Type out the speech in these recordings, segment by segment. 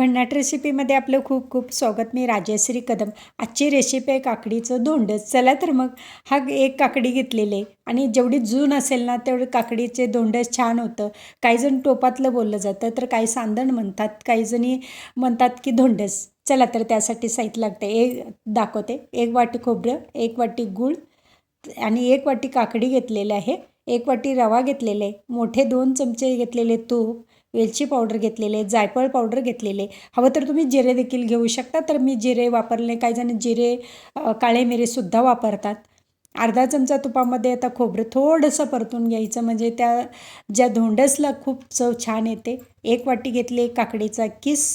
भन्नाट रेसिपीमध्ये आपलं खूप खूप स्वागत. मी राजश्री कदम. आजची रेसिपी आहे काकडीचं धोंडच चला तर मग हा एक काकडी घेतलेली आहे. आणि जेवढी जून असेल ना तेवढे काकडीचे धोंडच छान होतं. काही जण टोपातलं बोललं जातं तर काही सांदण म्हणतात काही जणी म्हणतात की धोंडस चला तर त्यासाठी साहित्य लागतं. एक दाखवते. एक वाटी खोबरं एक वाटी गूळ आणि एक वाटी काकडी घेतलेली आहे. एक वाटी रवा घेतलेले आहे. मोठे दोन चमचे घेतलेले तूप. वेलची पावडर घेतलेले जायफळ पावडर घेतलेले. हवं तर तुम्ही जिरे देखील घेऊ शकता. तर मी जिरे वापरले काही जण जिरे काळे मिरेसुद्धा वापरतात. अर्धा चमचा तुपामध्ये आता खोबरं थोडंसं परतून घ्यायचं म्हणजे त्या ज्या धोंडसला खूप चव छान येते. एक वाटी घेतली काकडीचा किस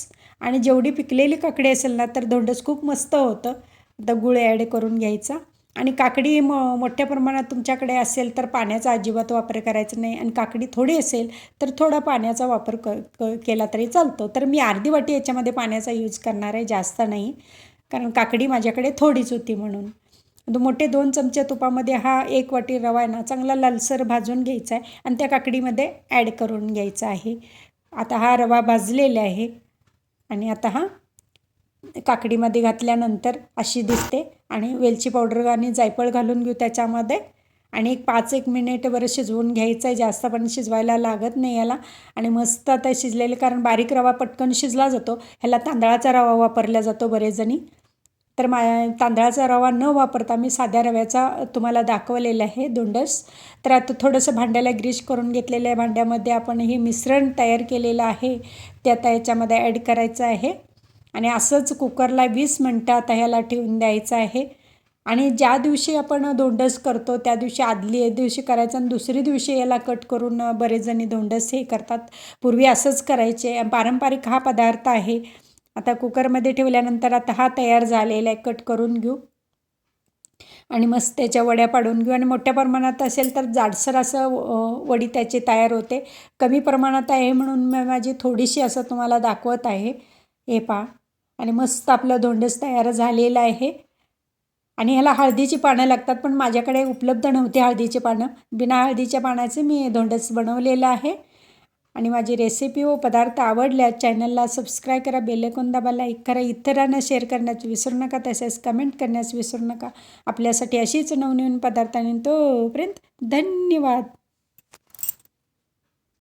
आणि जेवढी पिकलेली काकडी असेल ना तर धोंडस खूप मस्त होतं. आता गुळ ॲड करून घ्यायचा. आणि काकडी म मोठ्या प्रमाणात तुमच्याकडे असेल तर पाण्याचा अजिबात वापर करायचा नाही. आणि काकडी थोडी असेल तर थोडा पाण्याचा वापर क क केला तरी चालतो. तर मी अर्धी वाटी याच्यामध्ये पाण्याचा यूज करणार आहे जास्त नाही. कारण काकडी माझ्याकडे थोडीच होती म्हणून. मोठे दोन चमचे तुपामध्ये हा एक वाटी रवा आहे ना चांगला लालसर भाजून घ्यायचा आहे आणि त्या काकडीमध्ये ॲड करून घ्यायचा आहे. आता हा रवा भाजलेला आहे. आणि आता हा काकडीमध्ये घातल्यानंतर अशी दिसते आणि वेलची पावडर आणि जायफळ घालून घेऊ त्याच्यामध्ये. आणि एक पाच एक मिनिट बरं शिजवून घ्यायचं आहे. जास्त पण शिजवायला लागत नाही याला. आणि मस्त आता शिजलेले कारण बारीक रवा पटकन शिजला जातो. ह्याला तांदळाचा रवा वापरला जातो बरेचजणी. तर मा तांदळाचा रवा न वापरता मी साध्या रव्याचा तुम्हाला दाखवलेला आहे दोंडस. तर आता थोडंसं भांड्याला ग्रीश करून घेतलेलं आहे भांड्यामध्ये आपण हे मिश्रण तयार केलेलं आहे. ते आता याच्यामध्ये ॲड करायचं आहे. आणि असंच कुकरला वीस मिनटं आता ह्याला ठेवून द्यायचं आहे. आणि ज्या दिवशी आपण धोंडस करतो त्या दिवशी आदली दिवशी करायचं आणि दुसरी दिवशी याला कट करून बरेच जणी धोंडस हे करतात. पूर्वी असंच करायचे. पारंपरिक हा पदार्थ आहे. आता कुकरमध्ये ठेवल्यानंतर आता हा तयार झालेला आहे. कट करून घेऊ. आणि मस्त त्याच्या वड्या पाडून घेऊ. आणि मोठ्या प्रमाणात असेल तर जाडसर असं वडी त्याची तयार होते. कमी प्रमाणात आहे म्हणून माझी थोडीशी असं तुम्हाला दाखवत आहे. हे पहा. आणि मस्त आपलं धोंडस तयार झालेलं आहे. आणि ह्याला हळदीची पानं लागतात पण माझ्याकडे उपलब्ध नव्हती हळदीची पानं. बिना हळदीच्या पानाचे मी धोंडस बनवलेलं आहे. आणि माझी रेसिपी व पदार्थ आवडल्या चॅनलला सबस्क्राईब करा बेलेकोन दाबा लाईक करा इतरांना शेअर करण्यास विसरू नका तसेच कमेंट करण्यास विसरू नका. आपल्यासाठी अशीच नवनवीन पदार्थ आणि तोपर्यंत धन्यवाद.